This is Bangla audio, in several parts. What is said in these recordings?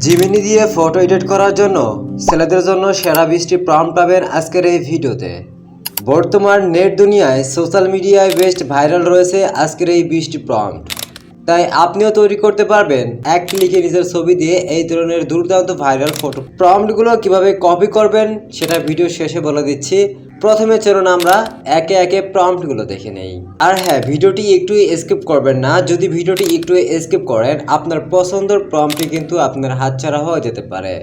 জিমিনি দিয়ে ফটো এডিট করার জন্য ছেলেদের জন্য সেরা বৃষ্টি প্রম পাবেন আজকের এই ভিডিওতে। বর্তমান নেট দুনিয়ায় সোশ্যাল মিডিয়ায় বেস্ট ভাইরাল রয়েছে আজকের এই বৃষ্টি প্রম্পট তাই আপনিও তৈরি করতে পারবেন এক ক্লিকে নিজের ছবি দিয়ে এই ধরনের দুর্দান্ত ভাইরাল ফটো। প্রম্পটগুলো কীভাবে কপি করবেন সেটা ভিডিও শেষে বলে দিচ্ছি। প্রথমে চলুন আমরা একে একে প্রম্পটগুলো দেখে নেই। আর হ্যাঁ ভিডিওটি একটু স্কিপ করবেন না। যদি ভিডিওটি একটু স্কিপ করেন, আপনার পছন্দের প্রম্পটি কিন্তু আপনার হাতছাড়া হয়ে যেতে পারে।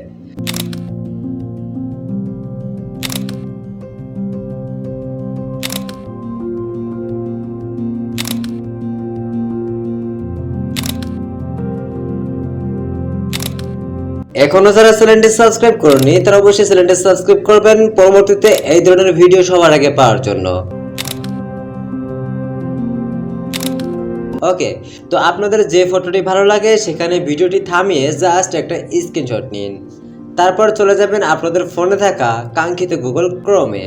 এখনও যারা চ্যানেলটি সাবস্ক্রাইব করেননি, তারা অবশ্যই চ্যানেলটি সাবস্ক্রাইব করবেন। পরবর্তীতে এই ধরনের ভিডিও সবার আগে পাওয়ার জন্য। ওকে, তো আপনাদের যে ফটোটি ভালো লাগে, সেখানে ভিডিওটি থামিয়ে জাস্ট একটা স্ক্রিনশট নিন। তারপর চলে যাবেন আপনাদের ফোনে থাকা কাঙ্ক্ষিত গুগল ক্রোমে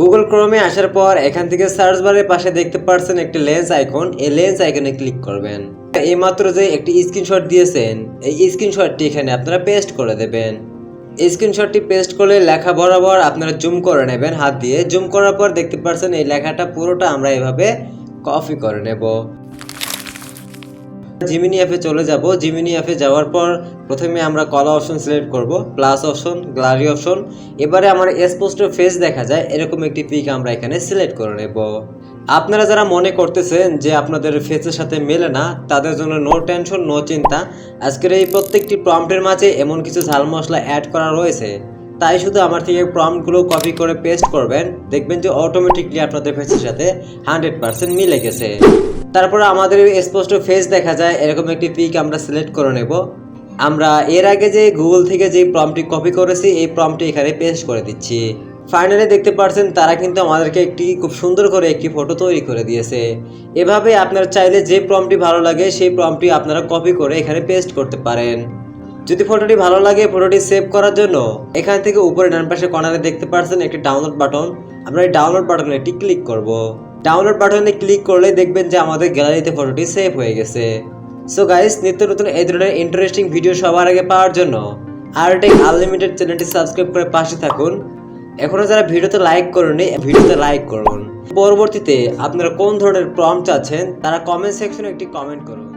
গুগল ক্রোমে আসার পর এখান থেকে সার্চ বারের পাশে দেখতে পারছেন একটি লেন্স আইকন এই লেন্স আইকনে ক্লিক করবেন। এইমাত্র যে একটি স্ক্রিনশট দিয়েছেন, এই স্ক্রিনশটটি এখানে আপনারা পেস্ট করে দেবেন। স্ক্রিনশটটি পেস্ট করলে লেখা বরাবর আপনারা জুম করে নেবেন হাত দিয়ে। জুম করার পর দেখতে পাচ্ছেন এই লেখাটা পুরোটা আমরা এভাবে কপি করে নেব। জিমিনি অ্যাপে চলে যাব। জিমিনি অ্যাপে যাওয়ার পর প্রথমে আমরা কলা অপশন সিলেক্ট করব প্লাস অপশন গ্যালারি অপশন এবারে আমার স্পষ্ট ফেস দেখা যায়, এরকম একটি পিক আমরা এখানে সিলেক্ট করে নেব। আপনারা যারা মনে করতেছেন যে আপনাদের ফেসের সাথে মেলে না, তাদের জন্য নো টেনশন নো চিন্তা। আজকের এই প্রত্যেকটি প্রম্পটের মাঝে এমন কিছু ঝাল মশলা অ্যাড করা রয়েছে। তাই শুধু আমার থেকে প্রম্পটগুলো কপি করে পেস্ট করবেন। দেখবেন যে অটোমেটিকলি আপনাদের ফেসের সাথে হান্ড্রেড পার্সেন্ট মিলে গেছে। তারপর আমাদের স্পষ্ট ফেস দেখা যায়, এরকম একটি পিক আমরা সিলেক্ট করে নেব। আমরা এর আগে যে গুগল থেকে যে প্রম্পটি কপি করেছি, এই প্রম্পটি এখানে পেস্ট করে দিচ্ছি। ফাইনালি দেখতে পাচ্ছেন তারা কিন্তু আমাদেরকে একটি খুব সুন্দর করে একটি ফটো তৈরি করে দিয়েছে। এভাবে আপনারা চাইলে যে প্রম্পটি ভালো লাগে, সেই প্রম্পটি আপনারা কপি করে এখানে পেস্ট করতে পারেন। যদি ফটোটি ভালো লাগে, ফটোটি সেভ করার জন্য এখান থেকে উপরে ডান পাশে কর্নারে দেখতে পাচ্ছেন একটি ডাউনলোড বাটন আমরা এই ডাউনলোড বাটনে একটি ক্লিক করব। ডাউনলোড বাটনে ক্লিক করলে দেখবেন যে আমাদের গ্যালারিতে ফটোটি সেভ হয়ে গেছে। সো গাইস নিত্য নতুন এই ধরনের ইন্টারেস্টিং ভিডিও সবার আগে পাওয়ার জন্য আরটেক আনলিমিটেড চ্যানেলটি সাবস্ক্রাইব করে পাশে থাকুন। এখনও যারা ভিডিওতে লাইক করেনি ভিডিওতে লাইক করুন। পরবর্তীতে আপনারা কোন ধরনের প্রম চাচ্ছেন, তারা কমেন্ট সেকশনে একটি কমেন্ট করুন।